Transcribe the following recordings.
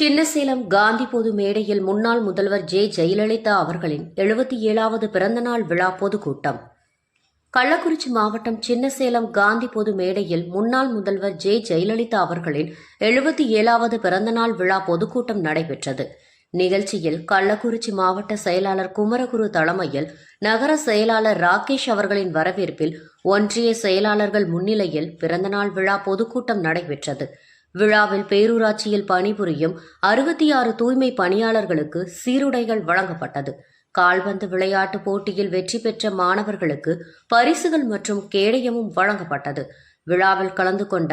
சின்னசேலம் காந்தி பொது மேடையில் முன்னாள் முதல்வர் ஜெ. ஜெயலலிதா அவர்களின் எழுபத்தி ஏழாவது பிறந்தநாள் விழா பொதுக்கூட்டம். கள்ளக்குறிச்சி மாவட்டம் சின்னசேலம் காந்தி பொது மேடையில் முன்னாள் முதல்வர் ஜெ. ஜெயலலிதா அவர்களின் எழுபத்தி ஏழாவது பிறந்தநாள் விழா பொதுக்கூட்டம் நடைபெற்றது. நிகழ்ச்சியில் கள்ளக்குறிச்சி மாவட்ட செயலாளர் குமரகுரு தலைமையில் நகர செயலாளர் ராகேஷ் அவர்களின் வரவேற்பில் ஒன்றிய செயலாளர்கள் முன்னிலையில் பிறந்தநாள் விழா பொதுக்கூட்டம் நடைபெற்றது. விழாவில் பேரூராட்சியில் பணிபுரியும் அறுபத்தி ஆறு தூய்மை பணியாளர்களுக்கு சீருடைகள் வழங்கப்பட்டது. கால்பந்து விளையாட்டு போட்டியில் வெற்றி பெற்ற மாணவர்களுக்கு பரிசுகள் மற்றும் கேடயமும் வழங்கப்பட்டது. விழாவில் கலந்து கொண்ட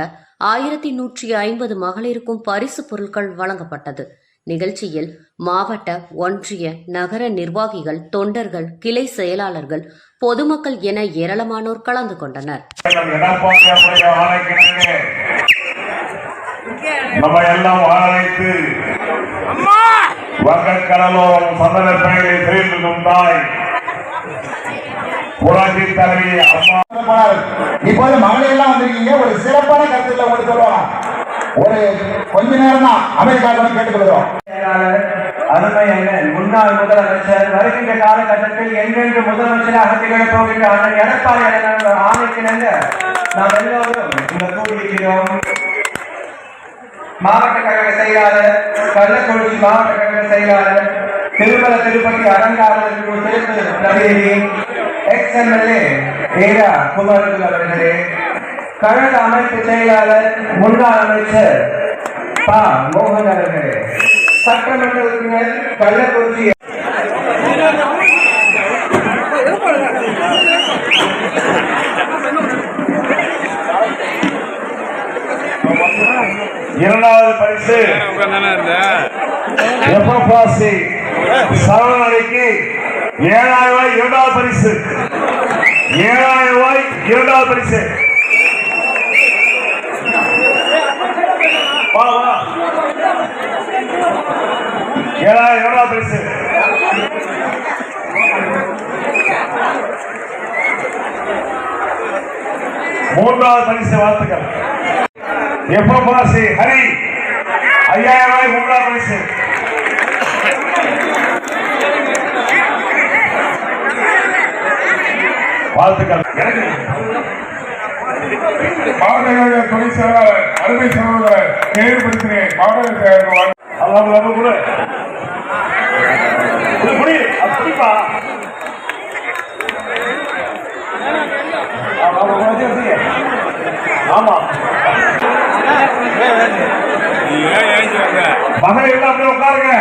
ஆயிரத்தி நூற்றி ஐம்பது மகளிருக்கும் பரிசு பொருட்கள் வழங்கப்பட்டது. நிகழ்ச்சியில் மாவட்ட ஒன்றிய நகர நிர்வாகிகள் தொண்டர்கள் கிளை செயலாளர்கள் பொதுமக்கள் என ஏராளமானோர் கலந்து கொண்டனர் எங்கள் எடப்பாடி அவருடைய ஆணைக்கிணங்க நம்ம எல்லாம் வாழழைத்து வங்கக்கடலோரம் சந்தன பெயரை தெரிந்து கொண்டாய். புரட்சி தலைவி அம்மா. இப்போது மகளிர் எல்லாம் வந்திருக்கீங்க. ஒரு சிறப்பான கருத்துல உங்களுக்கு சொல்லுவாங்க ஒரு கொஞ்ச நேரம் தான் அமெரிக்காவில் கேட்டுக்கொள்கிறோம். அருமை அண்ணன் முன்னாள் முதலமைச்சர் வருகின்ற காலகட்டத்தில் எங்கெங்கு முதலமைச்சராக திகழப் போகின்ற அண்ணன் எடப்பாடி அண்ணன் ஆணைக்கிணங்க நாம் எல்லோரும் இந்த கூடியிருக்கிறோம். மாவட்ட கழக செயலாளர் கள்ளக்குறிச்சி மாவட்ட கழக செயலாளர் திருமல திருப்பதி அலங்காரர் சிறப்பு பிரதிநிதி எக்ஸ் எம்எல்ஏ ஏரா குமாரகுல் அவர்களே கழக அமைப்பு செயலாளர் முன்னாள் அமைச்சர் பா. மோகன் அவர்களே சட்டமன்ற உறுப்பினர் கள்ளக்குறிச்சி இரண்டாவது பரிசு. எஃப்எஃப்ஆர்சி சரவணனுக்கு ஏழாயிரம் ரூபாய் இரண்டாவது பரிசு. ஏழாயிரம் ரூபாய் இரண்டாவது பரிசு. ஏழாயிரம் இரண்டாவது பரிசு. மூன்றாவது பரிசு வாழ்த்துக்கள். எஃப்எஃப்ஆர்சி ஹரி? ஐயாயிரம் ரூபாய் உங்களா பரிசு வாழ்த்துக்கள். மாவட்ட துணை செயலாளர் அருமை சகோதரர் மாவட்ட செயலாளர் கூட. அப்படிப்பா ஆமா, மகன் எல்லாம் அப்படியே உட்காருங்க.